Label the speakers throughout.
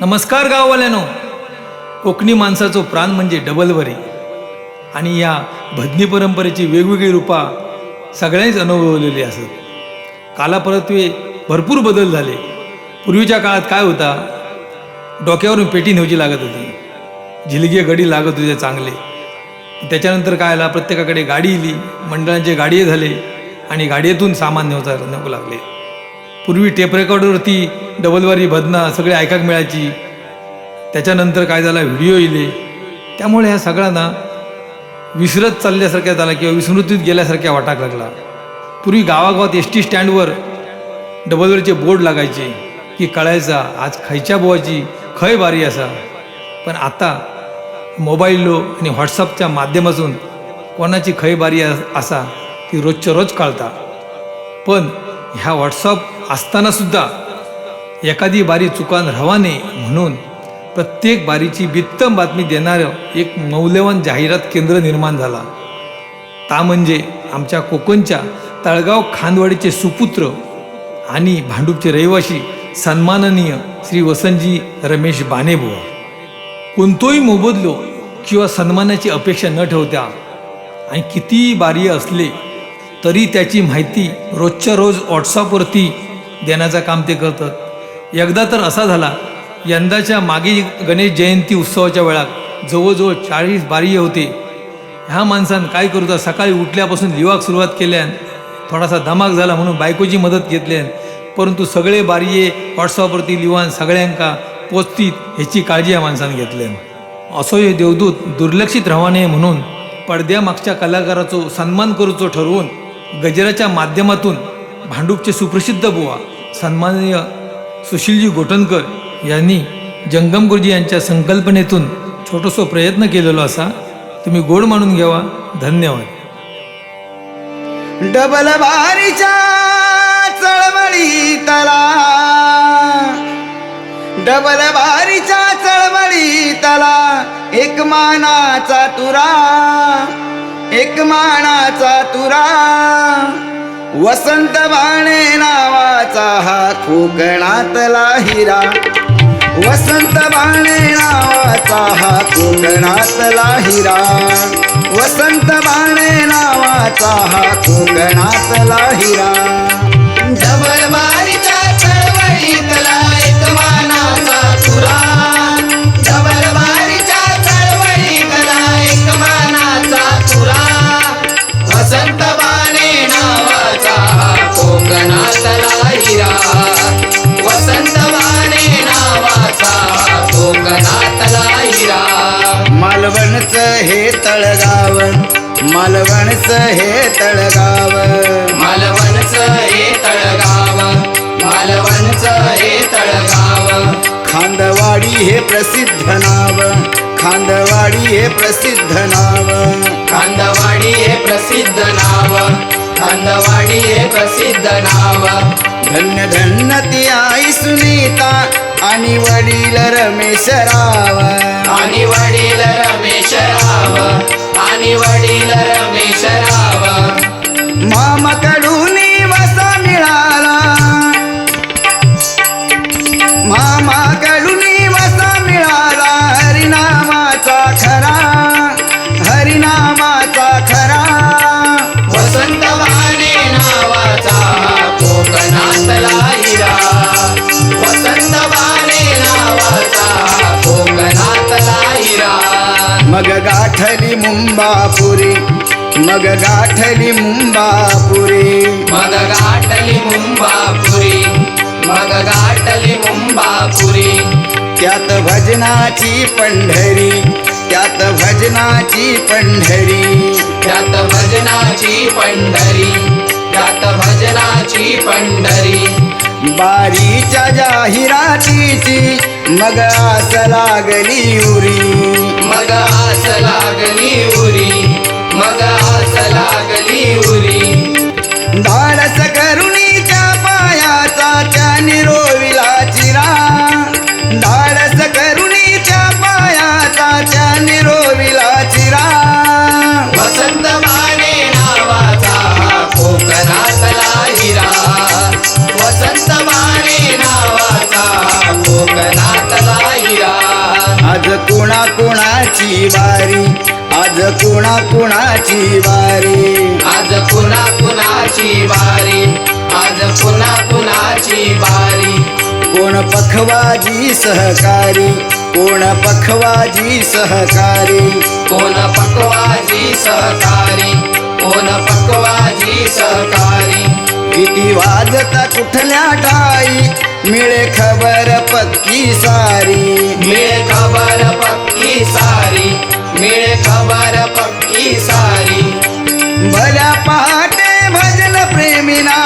Speaker 1: नमस्कार गाववाल्यानो. कोकणी माणसाचं प्राण म्हणजे डबलवरी. आणि या भजनी परंपरेची वेगवेगळी रूपा सगळ्यांनीच अनुभवलेली असत. कालापरत्वे भरपूर बदल झाले. पूर्वीच्या काळात काय होता? डोक्यावरून पेटी न्यायची लागत होती. झिलगे गडी लागत होते चांगले. त्याच्यानंतर काय आला? प्रत्येकाकडे गाडी इली मंडळांचे गाडी झाले. आणि गाडीतून सामान नेवता नको लागले. पूर्वी टेप रेकॉर्डरवरती डबलवारी भजना सगळे ऐकाक मिळायची. त्याच्यानंतर काय झाला? व्हिडिओ इले त्यामुळे ह्या सगळ्यांना विसरत चालल्यासारख्या झाला किंवा विस्मृतीत गेल्यासारख्या वाटाक लागला. पूर्वी गावागावात एस टी स्टँडवर डबलवरीचे बोर्ड लागायचे की कळायचा आज खयच्या बोवाची खय बारी असा. पण आता मोबाईलो आणि व्हॉट्सअपच्या माध्यमातून कोणाची खय बारी अस- असा ती रोजच्या रोज कळता. पण ह्या व्हॉट्सअप असताना सुद्धा एखादी बारी चुकान रवा नये म्हणून प्रत्येक बारीची बित्तम बातमी देणारं एक मौल्यवान जाहिरात केंद्र निर्माण झाला. ता म्हणजे आमच्या कोकणच्या तळगाव खांदवाडीचे सुपुत्र आणि भांडूपचे रहिवासी सन्माननीय श्री वसंतजी रमेश बानेबुवा कोणतोही मोबदलो किंवा सन्मानाची अपेक्षा न ठेवता आणि कितीही बारी असले तरी त्याची माहिती रोजच्या रोज व्हॉट्सअपवरती देण्याचं काम ते करतात. एकदा तर असा झाला यंदाच्या मागे गणेश जयंती उत्सवाच्या वेळात जवळजवळ चाळीस बारी होते. ह्या माणसानं काय करूचा सकाळी उठल्यापासून लिवाक सुरुवात केल्यान थोडासा धमाक झाला म्हणून बायकोची मदत घेतल्यान. परंतु सगळे बारिये व्हॉट्सअपवरती लिवान सगळ्यांका पोचतीत ह्याची काळजी या माणसानं घेतल्यान. असो हे देवदूत दुर्लक्षित राहा नये म्हणून पडद्यामागच्या कलाकाराचो सन्मान करूचो ठरवून गजराच्या माध्यमातून भांडूपचे सुप्रसिद्ध बुवा सन्माननीय सुशीलजी गोटनकर यांनी जंगम गुरुजी यांच्या संकल्पनेतून छोटोसो प्रयत्न केलेलो असा तुम्ही गोड मानून घ्यावा. धन्यवाद.
Speaker 2: डबल बारीच्या चळवळी तला. डबल बारीच्या चळवळी तला. एक मानाचा तुरा एक मानाचा तुरा. वसंत बाणे नावाचा हा कोकणातला हिरा. वसंत बाणे नावाचा हा कोकणातला हिरा. वसंत बाणे नावाचा हा कोकणातला हिरा. मालवणच हे तळगाव मालवणच हे तळगाव. मालवणच हे तळगाव मालवणच हे तळगाव. खांदवाडी हे प्रसिद्ध नाव खांदवाडी हे प्रसिद्ध नाव. खांदवाडी हे प्रसिद्ध नाव खांदवाडी हे प्रसिद्ध नाव. धन्य धन्य ती आई सुनीता आणि वडील रमेशराव आणि वडील रमेशराव मग गाठली मुंबापुरी मग गाठली मुंबापुरी. मग गाठली मुंबापुरी मग गाठली मुंबापुरी. त्यात भजनाची पंढरी त्यात भजनाची पंढरी. त्यात भजनाची पंढरी त्यात भजनाची पंढरी. बारीच्या जाहिरातीची मग आस लागली उरी. मग आस लागली उरी. मग आस लागली उरी. धाडस माने नावाचा कोकणातला
Speaker 3: कुणा कुणाची बारी आज कुणा कुणाची बारी
Speaker 2: आज पुन्हा कुणाची बारी आज पुन्हा कुणाची बारी
Speaker 3: कोण पखवाजी सहकारी कोण पखवाजी सहकारी?
Speaker 2: कोण पकवाजी सहकारी कोण पकवाजी सहकारी?
Speaker 3: किती वाजता कुठल्या ठाई मिळे खबर पक्की सारी.
Speaker 2: मिळे खबर पक्की सारी. मिळे खबर पक्की सारी.
Speaker 3: भल्या पहाटे भजन प्रेमिना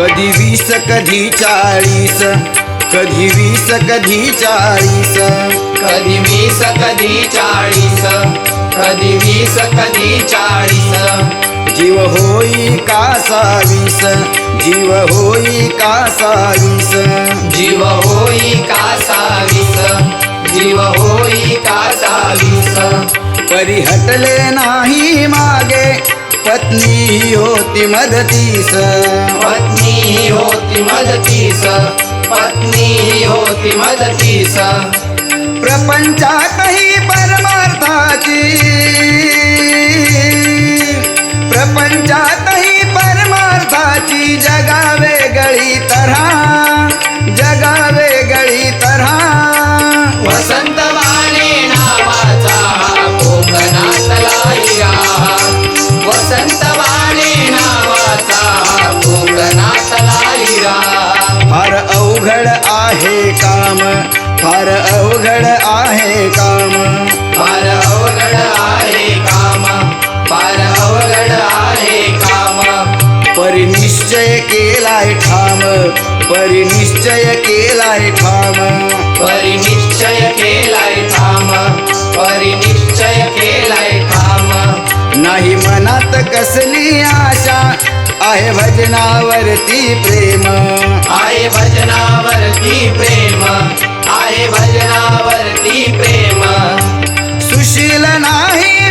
Speaker 3: कधी वीस कधी चाळीस. कधी वीस कधी चाळीस.
Speaker 2: कधी वीस कधी चाळीस. कधी वीस कधी चाळीस.
Speaker 3: जीव होई कासावीस जीव होई कासावीस
Speaker 2: जीव होई का सावीस? जीव होई का सावीस?
Speaker 3: परी हटले नाही मागे. पत्नी ही होती मदतीस.
Speaker 2: पत्नी होती मदतीस. पत्नी होती मदतीस.
Speaker 3: प्रपंचातही परमार्थाची. प्रपंचातही परमार्थाची जगा वेगळी तऱ्हा जगा काम. फार अवघड आहे काम.
Speaker 2: फार अवघड आहे काम. फार अवघड आहे काम.
Speaker 3: परिनिश्चय केलाय ठाम. परिनिश्चय केलाय ठाम.
Speaker 2: परिनिश्चय
Speaker 3: नाही मनात कसली आशा? आहे भजनावरती प्रेम.
Speaker 2: आहे भजनावरती प्रेम. आहे भजनावरती प्रेम.
Speaker 3: सुशील नाही